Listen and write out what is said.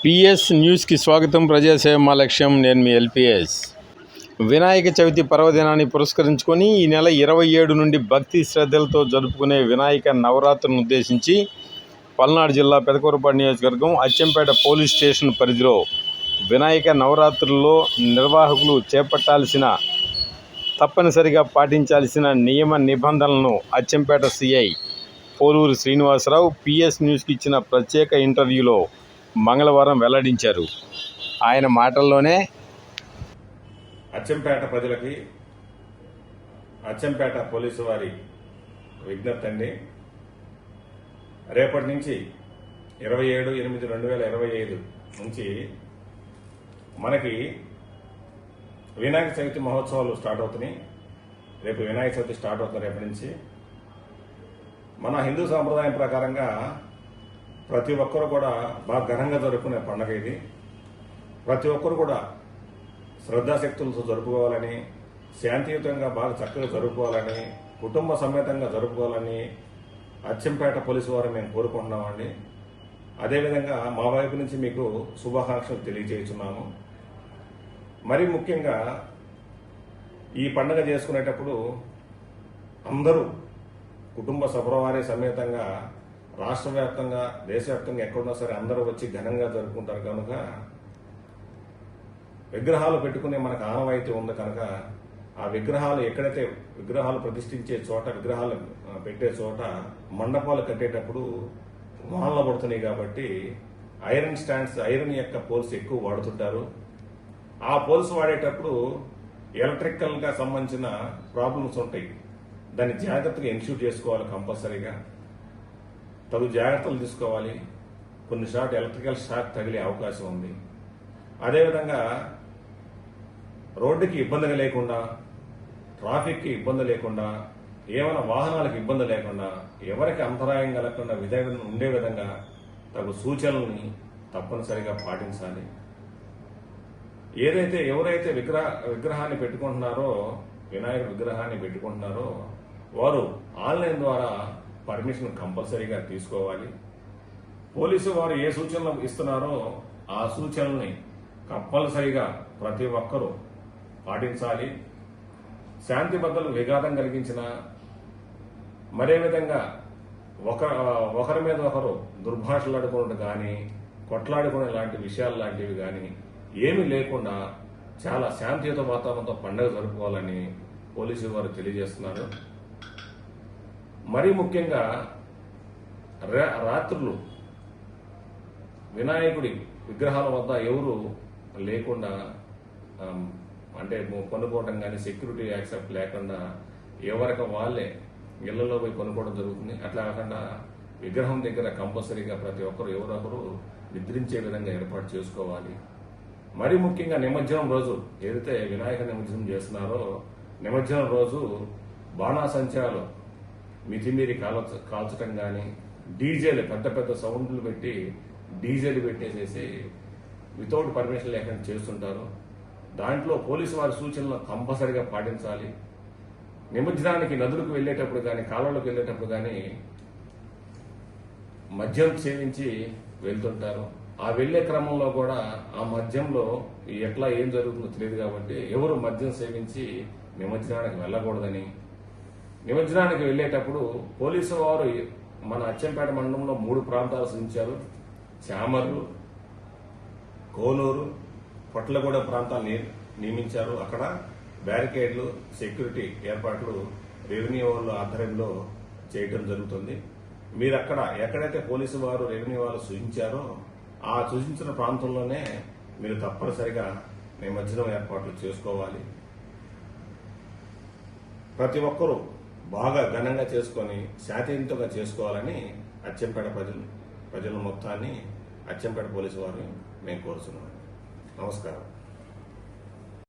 PS న్యూస్కి స్వాగతం. ప్రజాసేవ మా లక్ష్యం. నేను మీ ఎల్పిఎస్. వినాయక చవితి పర్వదినాన్ని పురస్కరించుకొని ఈ నెల ఇరవై ఏడు నుండి భక్తి శ్రద్ధలతో జరుపుకునే వినాయక నవరాత్రులను ఉద్దేశించి పల్నాడు జిల్లా పెదకూరపాడు నియోజకవర్గం అచ్చంపేట పోలీస్ స్టేషన్ పరిధిలో వినాయక నవరాత్రుల్లో నిర్వాహకులు చేపట్టాల్సిన తప్పనిసరిగా పాటించాల్సిన నియమ నిబంధనలను అచ్చంపేట సిఐ పోలూరు శ్రీనివాసరావు పిఎస్ న్యూస్కి ఇచ్చిన ప్రత్యేక ఇంటర్వ్యూలో మంగళవారం వెల్లడించారు. ఆయన మాటల్లోనే అచ్చంపేట ప్రజలకి అచ్చంపేట పోలీసు వారి విజ్ఞప్తి అండి. రేపటి నుంచి ఇరవై ఏడు ఎనిమిది రెండు వేల ఇరవై ఐదు నుంచి మనకి వినాయక చవితి మహోత్సవాలు స్టార్ట్ అవుతున్నాయి. రేపు వినాయక చవితి స్టార్ట్ అవుతుంది రేపటి నుంచి. మన హిందూ సాంప్రదాయం ప్రకారంగా ప్రతి ఒక్కరు కూడా బాగా ఘనంగా జరుపుకునే పండగ ఇది. ప్రతి ఒక్కరు కూడా శ్రద్ధాశక్తులతో జరుపుకోవాలని శాంతియుతంగా బాగా చక్కగా జరుపుకోవాలని కుటుంబ సమేతంగా జరుపుకోవాలని అచ్చంపేట పోలీసు వారు మేము కోరుకుంటున్నామండి అదేవిధంగా మా వైపు నుంచి మీకు శుభాకాంక్షలు తెలియజేస్తున్నాము. మరి ముఖ్యంగా ఈ పండుగ చేసుకునేటప్పుడు అందరూ కుటుంబ సభ్రవారి సమేతంగా రాష్ట్ర వ్యాప్తంగా దేశవ్యాప్తంగా ఎక్కడున్నా సరే అందరూ వచ్చి ఘనంగా జరుపుకుంటారు కనుక విగ్రహాలు పెట్టుకునే మనకు ఆనవాయితీ ఉంది కనుక ఆ విగ్రహాలు ఎక్కడైతే విగ్రహాలు ప్రతిష్ఠించే చోట విగ్రహాలు పెట్టే చోట మండపాలు కట్టేటప్పుడు వానలు పడుతున్నాయి కాబట్టి ఐరన్ స్టాండ్స్ ఐరన్ యొక్క పోల్స్ ఎక్కువ వాడుతుంటారు. ఆ పోల్స్ వాడేటప్పుడు ఎలక్ట్రికల్గా సంబంధించిన ప్రాబ్లమ్స్ ఉంటాయి. దాన్ని జాగ్రత్తగా ఇన్షూట్ చేసుకోవాలి కంపల్సరీగా. తగు జాగ్రత్తలు తీసుకోవాలి. కొన్నిసార్లు ఎలక్ట్రికల్ షాక్ తగిలే అవకాశం ఉంది. అదేవిధంగా రోడ్డుకి ఇబ్బంది లేకుండా ట్రాఫిక్కి ఇబ్బంది లేకుండా ఏమైనా వాహనాలకు ఇబ్బంది లేకుండా ఎవరికి అంతరాయం కలగకుండా విధ ఉండే విధంగా తగు సూచనల్ని తప్పనిసరిగా పాటించాలి. ఏదైతే ఎవరైతే విగ్రహ విగ్రహాన్ని పెట్టుకుంటున్నారో వినాయక విగ్రహాన్ని పెట్టుకుంటున్నారో వారు ఆన్లైన్ ద్వారా పర్మిషన్ కంపల్సరీగా తీసుకోవాలి. పోలీసు వారు ఏ సూచనలు ఇస్తున్నారో ఆ సూచనల్ని కంపల్సరీగా ప్రతి ఒక్కరూ పాటించాలి. శాంతి భద్రతలు విఘాతం కలిగించిన మరే విధంగా ఒక ఒకరి మీద ఒకరు దుర్భాషలాడుకున్నట్టు కానీ కొట్లాడుకునే లాంటి విషయాలు లాంటివి కానీ ఏమీ లేకుండా చాలా శాంతియుత వాతావరణంతో పండుగ జరుపుకోవాలని పోలీసు వారు తెలియజేస్తున్నారు. మరీ ముఖ్యంగా రా- రాత్రులు వినాయకుడి విగ్రహాల వద్ద ఎవరు లేకుండా అంటే కొనుక్కోవడం కానీ సెక్యూరిటీ యాక్సెప్ట్ లేకుండా ఎవరికి వాళ్ళే ఇళ్ళలో పోయి కొనుక్కోవడం జరుగుతుంది. అట్లా కాకుండా విగ్రహం దగ్గర కంపల్సరీగా ప్రతి ఒక్కరు ఎవరొకరు నిద్రించే విధంగా ఏర్పాటు చేసుకోవాలి. మరి ముఖ్యంగా నిమజ్జనం రోజు ఏదైతే వినాయక నిమజ్జనం చేస్తున్నారో నిమజ్జనం రోజు బాణాసంచాలు మితిమీరి కాల్చ కాల్చటం కానీ డీజేలు పెద్ద పెద్ద సౌండ్లు పెట్టి డీజేలు పెట్టేసేసి వితౌట్ పర్మిషన్ లేకుండా చేస్తుంటారు. దాంట్లో పోలీసు వారి సూచనలు కంపల్సరిగా పాటించాలి. నిమజ్జనానికి నదులకు వెళ్ళేటప్పుడు కానీ కాలంలోకి వెళ్ళేటప్పుడు కానీ మద్యం సేవించి వెళ్తుంటారు. ఆ వెళ్ళే క్రమంలో కూడా ఆ మద్యంలో ఎట్లా ఏం జరుగుతుందో తెలియదు కాబట్టి ఎవరు మద్యం సేవించి నిమజ్జనానికి వెళ్ళకూడదని నిమజ్జనానికి వెళ్ళేటప్పుడు పోలీసు వారు మన అచ్చంపేట మండలంలో మూడు ప్రాంతాలు సూచించారు. చామర్లు కోనూరు పొట్లగూడ ప్రాంతాలు ని- నియమించారు. అక్కడ బ్యారికేడ్లు సెక్యూరిటీ ఏర్పాట్లు రెవెన్యూ వాళ్ళ ఆధ్వర్యంలో చేయటం జరుగుతుంది. మీరు అక్కడ ఎక్కడైతే పోలీసు వారు రెవెన్యూ వాళ్ళు సూచించారో ఆ సూచించిన ప్రాంతంలోనే మీరు తప్పనిసరిగా నిమజ్జనం ఏర్పాట్లు చేసుకోవాలి. ప్రతి ఒక్కరూ బాగా ఘనంగా చేసుకొని శాంతియుతంగా చేసుకోవాలని అచ్చంపేట ప్రజలు ప్రజల మొత్తాన్ని అచ్చంపేట పోలీసు వారిని మేము కోరుతున్నాం. నమస్కారం.